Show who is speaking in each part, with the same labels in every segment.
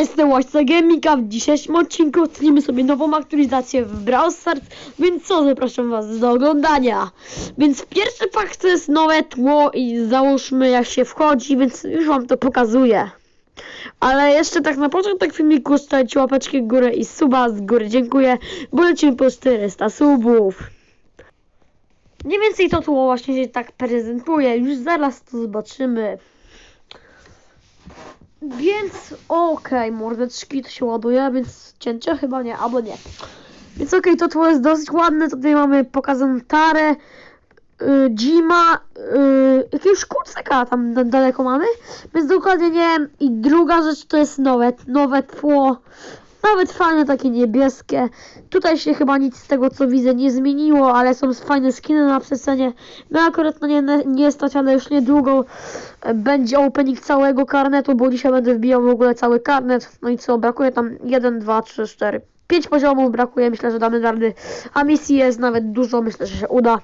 Speaker 1: jestem Łaśca Gamika. W dzisiejszym odcinku odtworzymy sobie nową aktualizację w Brawl Stars, więc co, zapraszam was do oglądania. Więc pierwszy pak to jest nowe tło i załóżmy jak się wchodzi, więc już wam to pokazuję. Ale jeszcze tak na początek filmiku stawić łapeczki w górę i suba z góry, dziękuję, bo lecimy po 400 subów. Mniej więcej to tło właśnie się tak prezentuje, już zaraz to zobaczymy. Więc okej, mordeczki to się ładuje, więc cięcie chyba nie, albo nie. Więc okej, to tło jest dosyć ładne, tutaj mamy pokazaną tarę, y, Jima, y, jakiegoś tam daleko mamy, więc dokładnie nie wiem. I druga rzecz to jest nowe, nowe tło, nawet fajne takie niebieskie. Tutaj się chyba nic z tego co widzę nie zmieniło, ale są fajne skiny na przestrzenie. No akurat no nie, nie stać, ale już niedługo e, będzie opening całego karnetu, bo dzisiaj będę wbijał w ogóle cały karnet. No i co, brakuje tam 1, 2, 3, 4, 5 poziomów brakuje, myślę, że damy rady. A misji jest nawet dużo, myślę, że się uda.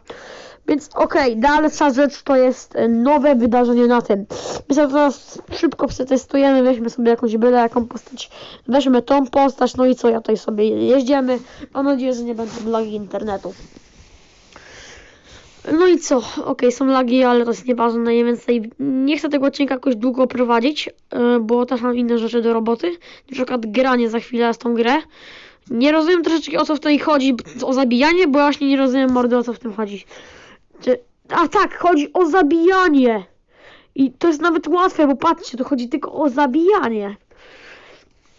Speaker 1: Więc okej, dalsza rzecz to jest e, nowe wydarzenie na tym. Myślę, że teraz szybko przetestujemy, weźmy sobie jakąś byle jaką postać, weźmy tą postać, no i co, ja tutaj sobie jeździemy. Mam nadzieję, że nie będą lagi internetu. No i co? Okej, są lagi, ale to jest nieważne, mniej więcej nie chcę tego odcinka jakoś długo prowadzić, yy, bo też mam inne rzeczy do roboty. Na przykład granie za chwilę z tą grę. Nie rozumiem troszeczkę o co w tej chodzi, o zabijanie, bo właśnie nie rozumiem mordy o co w tym chodzi. A tak, chodzi o zabijanie. I to jest nawet łatwe, bo patrzcie, to chodzi tylko o zabijanie.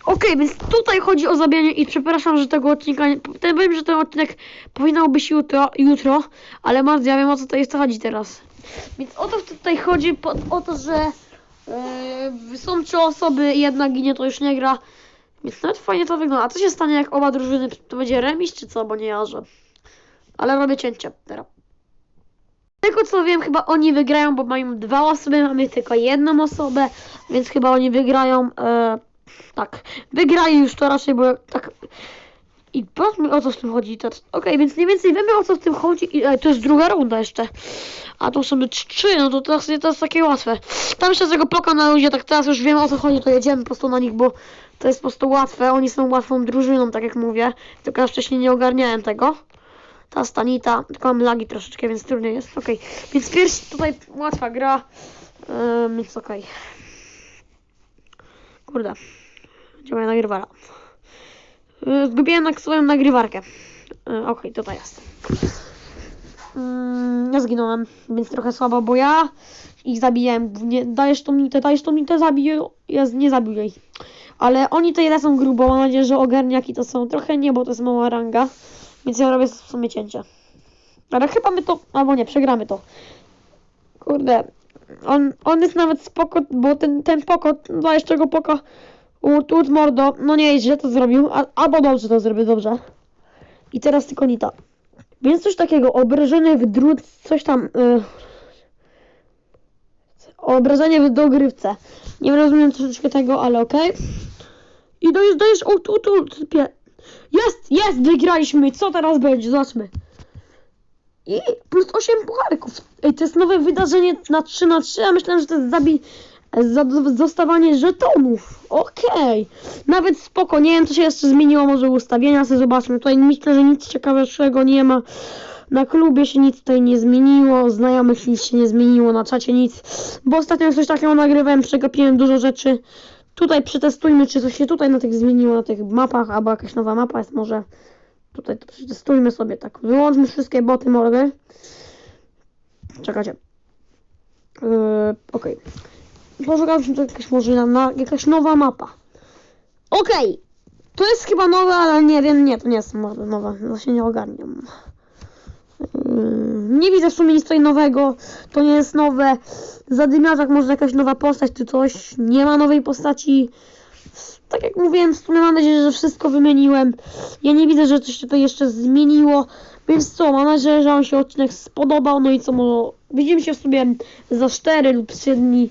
Speaker 1: Okej, więc tutaj chodzi o zabijanie i przepraszam, że tego odcinka nie... Ten, wiem, że ten odcinek powinien być jutro, jutro ale mam, ja wiem o co to jest chodzi teraz. Więc o to tutaj chodzi, po, o to, że yy, są trzy osoby i jedna ginie, to już nie gra. Więc nawet fajnie to wygląda. A co się stanie, jak oba drużyny, to będzie remis, czy co, bo nie jarzę. Ale robię cięcie teraz. Z tego co wiem, chyba oni wygrają, bo mają dwa osoby, mamy tylko jedną osobę, więc chyba oni wygrają. E, tak, wygrali już to raczej, bo tak. I powiedzmy o co w tym chodzi. Okej, więc mniej więcej wiemy o co w tym chodzi. I, e, to jest druga runda jeszcze. A to są trzy, no to teraz nie to jest takie łatwe. Tam jeszcze z tego poka na ludzie, tak teraz już wiemy o co chodzi, to jedziemy po prostu na nich, bo to jest po prostu łatwe. Oni są łatwą drużyną, tak jak mówię. Tylko ja wcześniej nie ogarniałem tego. Ta stanita, tylko mam lagi troszeczkę, więc trudniej jest. Okej, więc pierwszy tutaj łatwa gra. Więc okej. Kurde. Gdzie moja nagrywara? Yy, Zgubiłem na swoją nagrywarkę. Yy, okej, tutaj jest. Ym, ja zginąłem, więc trochę słabo, bo ja ich zabijałem. Nie, dajesz tą mitę, dajesz tą mitę, zabiję. Ja nie zabiję jej. Ale oni tutaj lecą grubo, mam nadzieję, że ogarniaki to są. Trochę nie, bo to jest mała ranga. Więc ja robię w sumie cięcie. Ale chyba my to, albo nie, przegramy to. Kurde, on, on jest nawet spoko, bo ten, ten poko, dajesz tego poka, ut, mordo, no nie, źle to zrobił, a, albo dobrze to zrobił, dobrze. I teraz tylko Nita. Więc coś takiego, obrażenie w drut, coś tam, y, obrażenie w dogrywce. Nie rozumiem troszeczkę tego, ale okej. I dajesz, dajesz, ut, ut, ut, jest, jest, wygraliśmy. Co teraz będzie? Zobaczmy. I plus 8 pucharków. Ej, to jest nowe wydarzenie na 3 na 3, a myślałem, że to jest zabi... Za, dostawanie żetonów. Okej. Nawet spoko. Nie wiem, co się jeszcze zmieniło. Może ustawienia sobie zobaczmy. Tutaj myślę, że nic ciekawego nie ma. Na klubie się nic tutaj nie zmieniło. Znajomych nic się nie zmieniło. Na czacie nic. Bo ostatnio coś takiego nagrywałem. Przegapiłem dużo rzeczy. Tutaj przetestujmy, czy coś się tutaj na tych zmieniło, na tych mapach, albo jakaś nowa mapa jest może. Tutaj to przetestujmy sobie tak. Wyłączmy wszystkie boty mordy. Czekajcie. Yy, Okej. Się tu jakaś może na, jakaś nowa mapa. Okej. To jest chyba nowe, ale nie wiem, nie, to nie jest nowe. No się nie ogarniam. Yy, nie widzę w sumie nic tutaj nowego. To nie jest nowe. Zadymiarzak może jakaś nowa postać czy coś. Nie ma nowej postaci. Tak jak mówiłem, w sumie mam nadzieję, że wszystko wymieniłem. Ja nie widzę, że coś tutaj jeszcze zmieniło. Więc co, mam nadzieję, że Wam się odcinek spodobał. No i co, może widzimy się w sumie za 4 lub 3 dni.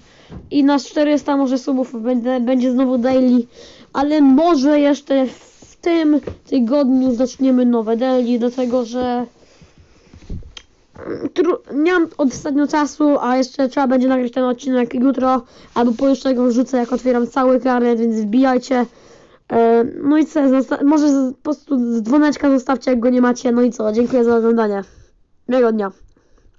Speaker 1: I na 400 może subów będzie, będzie znowu daily. Ale może jeszcze w tym tygodniu zaczniemy nowe daily, dlatego że Tru... nie mam ostatnio czasu, a jeszcze trzeba będzie nagrać ten odcinek jutro, albo pojutrze go wrzucę, jak otwieram cały karnet, więc wbijajcie. E, No i co, może po prostu dzwoneczka zostawcie, jak go nie macie. No i co, dziękuję za oglądanie. Miłego dnia.